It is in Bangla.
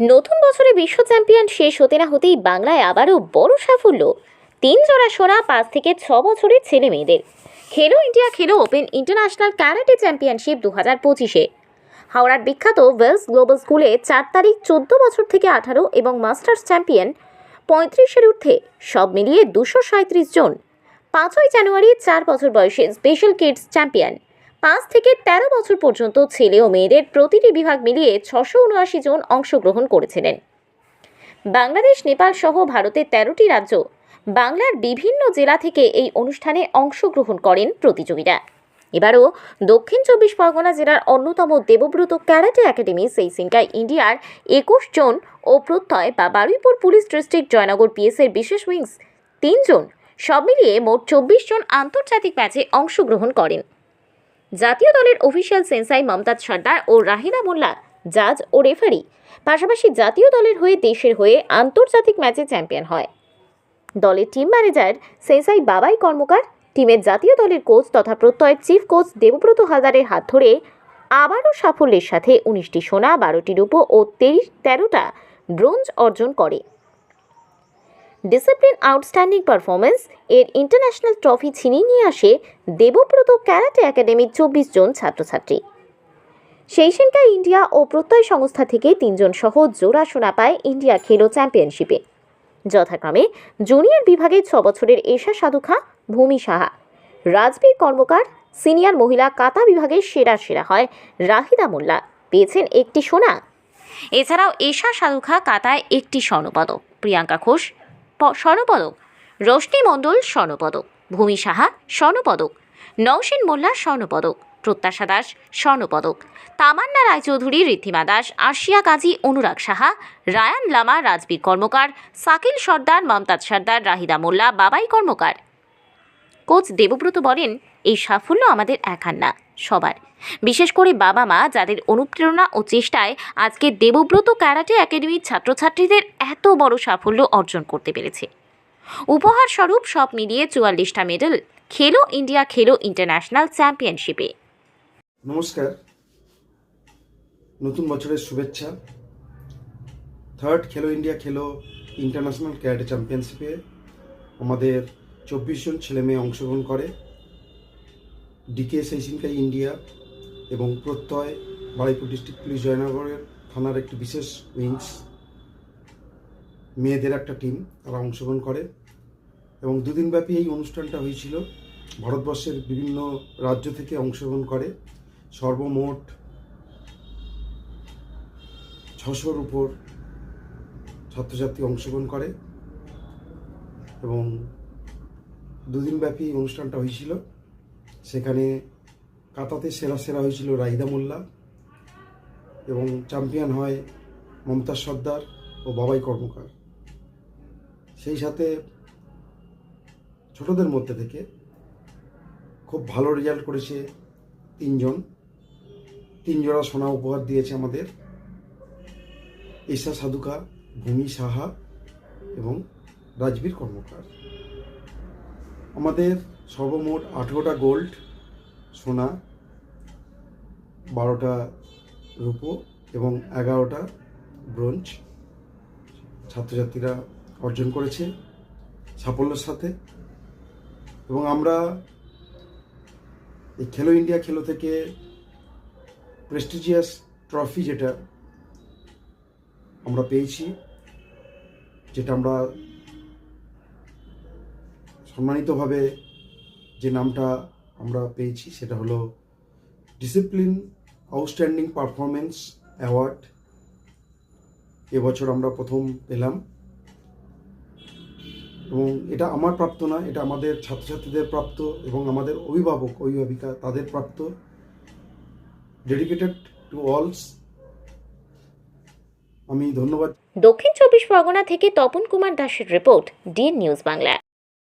নতুন বছরে বিশ্ব চ্যাম্পিয়ন শেষ হতে না হতেই বাংলায় আবারও বড় সাফল্য। তিন জোড়া সোনা, পাঁচ থেকে ছ বছরের ছেলে মেয়েদের। খেলো ইন্ডিয়া, খেলো ওপেন ইন্টারন্যাশনাল ক্যারাটে চ্যাম্পিয়নশিপ দু হাজার পঁচিশে। হাওড়ার বিখ্যাত ওয়েলস গ্লোবাল স্কুলে চার তারিখ চোদ্দ বছর থেকে আঠারো এবং মাস্টার্স চ্যাম্পিয়ন পঁয়ত্রিশের ঊর্ধ্বে সব মিলিয়ে দুশো সাঁত্রিশ জন। পাঁচই জানুয়ারি চার বছর বয়সে স্পেশাল কিডস চ্যাম্পিয়ন। পাঁচ থেকে তেরো বছর পর্যন্ত ছেলে ও মেয়েদের প্রতিটি বিভাগ মিলিয়ে ছশো উনআশি জন অংশগ্রহণ করেছিলেন। বাংলাদেশ, নেপাল সহ ভারতের তেরোটি রাজ্য বাংলার বিভিন্ন জেলা থেকে এই অনুষ্ঠানে অংশগ্রহণ করেন প্রতিযোগীরা। এবারও দক্ষিণ চব্বিশ পরগনা জেলার অন্যতম দেবব্রত ক্যারাটে একাডেমি সেইসিনকাই ইন্ডিয়ার একুশ জন ও প্রত্যয় বা বারুইপুর পুলিশ ডিস্ট্রিক্ট জয়নগর পিএসের বিশেষ উইংস তিনজন সব মিলিয়ে মোট চব্বিশ জন আন্তর্জাতিক ম্যাচে অংশগ্রহণ করেন। জাতীয় দলের অফিসিয়াল সেন্সাই মমতাজ সর্দার ও রাহিনা মোল্লা জাজ ও রেফারি। পাশাপাশি জাতীয় দলের হয়ে দেশের হয়ে আন্তর্জাতিক ম্যাচে চ্যাম্পিয়ন হয়। দলের টিম ম্যানেজার সেন্সাই বাবাই কর্মকার টিমের জাতীয় দলের কোচ তথা প্রত্যয়ের চিফ কোচ দেবব্রত হাজারের হাত ধরে আবারও সাফল্যের সাথে উনিশটি সোনা, বারোটি রূপো ও তেইশ তেরোটা ব্রোঞ্জ অর্জন করে। ডিসিপ্লিন আউটস্ট্যান্ডিং পারফরমেন্স এর ইন্টারন্যাশনাল ট্রফি ছিনিয়ে নিয়ে আসে দেবব্রত ক্যারাটে একাডেমির চব্বিশ জন ছাত্রছাত্রী। সেইসেনকা ইন্ডিয়া ও প্রত্যয় সংস্থা থেকে তিনজন সহ জোড়া সোনা পায় ইন্ডিয়া খেলো চ্যাম্পিয়নশিপে যথাক্রমে জুনিয়র বিভাগে ছ বছরের এশা সাধুখা ভূমি সাহা। রাজবীর কর্মকার সিনিয়র মহিলা কাতা বিভাগে সেরা সেরা হয় রাহিদা মোল্লা। পেয়েছেন একটি সোনা। এছাড়াও এশা সাধুখা কাতায় একটি স্বর্ণপদক। প্রিয়াঙ্কা ঘোষ স্বর্ণপদক রোশনি মণ্ডল স্বর্ণপদক ভূমি সাহা স্বর্ণপদক নওশিন মোল্লা স্বর্ণপদক প্রত্যাশা দাস স্বর্ণপদক তামান্না রায়চৌধুরী, ঋদ্ধিমা দাস, আশিয়া কাজী অনুরাগ সাহা, রায়ান লামা রাজবীর কর্মকার, সাকিল সর্দার, মমতাজ সর্দার, রাহিদা মোল্লা, বাবাই কর্মকার। কোচ দেবব্রত বলেন, এই সাফল্য আমাদের একার না সবার। বিশেষ করে বাবা মা যাদের অনুপ্রেরণা ও চেষ্টায় আজকে দেবব্রত ক্যারাটে একাডেমির ছাত্রছাত্রীদের এত বড় সাফল্য অর্জন করতে পেরেছে। উপহার স্বরূপ সব মিলিয়ে চুয়াল্লিশটা medal Khelo India Khelo international চ্যাম্পিয়নশিপে। নমস্কার। নতুন বছরের শুভেচ্ছা। থার্ড খেলো ইন্ডিয়া খেলো ইন্টারন্যাশনাল ক্যারাটে চ্যাম্পিয়নশিপে আমাদের চব্বিশ জন ছেলে মেয়ে অংশগ্রহণ করে। ডিকে সেইসিনকাই ইন্ডিয়া এবং প্রত্যয় বারুইপুর ডিস্ট্রিক্ট পুলিশ জয়নগরের থানার একটি বিশেষ উইংস মেয়েদের একটা টিম তারা অংশগ্রহণ করে এবং দুদিনব্যাপী এই অনুষ্ঠানটা হয়েছিল। ভারতবর্ষের বিভিন্ন রাজ্য থেকে অংশগ্রহণ করে। সর্বমোট ছশোর উপর ছাত্রছাত্রী অংশগ্রহণ করে এবং দুদিনব্যাপী অনুষ্ঠানটা হয়েছিল। সেখানে কাতাতে সেরা সেরা হয়েছিল রাহিদা মোল্লা এবং চ্যাম্পিয়ন হয় মমতাজ সর্দার ও বাবাই কর্মকার। সেই সাথে ছোটদের মধ্যে থেকে খুব ভালো রেজাল্ট করেছে তিনজন। তিন জোড়া সোনা উপহার দিয়েছে আমাদের ঈশা সাধুকা, ভূমি সাহা এবং রাজবীর কর্মকার। আমাদের সর্বমোট আঠেরোটা গোল্ড সোনা, বারোটা রূপো এবং এগারোটা ব্রোঞ্জ ছাত্রছাত্রীরা অর্জন করেছে সাফল্যের সাথে। এবং আমরা এই খেলো ইন্ডিয়া খেলো থেকে প্রেস্টিজিয়াস ট্রফি যেটা আমরা পেয়েছি, যেটা আমরা সম্মানিতভাবে যে নামটা আমরা পেয়েছি, সেটা হলো ডিসিপ্লিন আউটস্ট্যান্ডিং পারফরমেন্স অ্যাওয়ার্ড এবছর আমরা প্রথম পেলাম। এবং এটা আমার প্রাপ্ত না, এটা আমাদের ছাত্রছাত্রীদের প্রাপ্ত এবং আমাদের অভিভাবক, অভিভাবিকা, তাদের প্রাপ্ত। ডেডিকেটেড টু অলস আমি ধন্যবাদ। দক্ষিণ চব্বিশ পরগনা থেকে তপন কুমার দাসের রিপোর্ট, ডিএন নিউজ বাংলা।